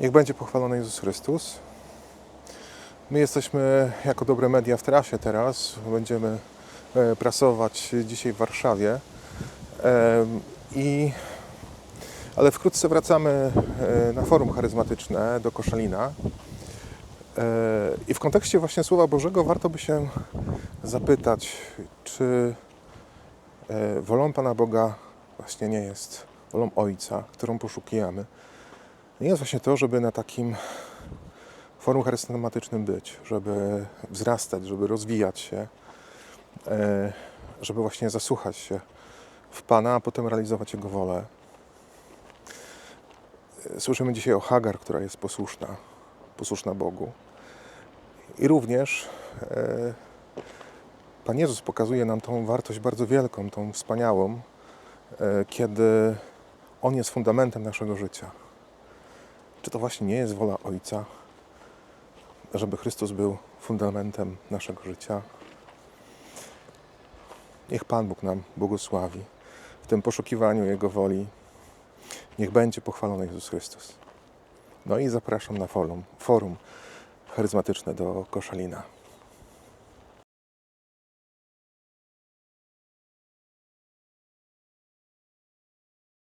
będzie pochwalony Jezus Chrystus. My jesteśmy jako dobre media w trasie teraz. Będziemy e, prasować dzisiaj w Warszawie. I, ale wkrótce wracamy e, na forum charyzmatyczne do Koszalina. E, I w kontekście właśnie Słowa Bożego warto by się zapytać, czy wolą Pana Boga właśnie nie jest wolą Ojca, którą poszukiwamy. Nie jest właśnie to, żeby na takim forum charyzmatycznym być, żeby wzrastać, żeby rozwijać się, e, żeby właśnie zasłuchać się w Pana, a potem realizować Jego wolę. E, Słyszymy dzisiaj o Hagar, która jest posłuszna, posłuszna Bogu. I również e, Pan Jezus pokazuje nam tą wartość bardzo wielką, tą wspaniałą, kiedy On jest fundamentem naszego życia. Czy to właśnie nie jest wola Ojca, żeby Chrystus był fundamentem naszego życia? Niech Pan Bóg nam błogosławi w tym poszukiwaniu Jego woli. Niech będzie pochwalony Jezus Chrystus. No i zapraszam na forum, forum charyzmatyczne do Koszalina.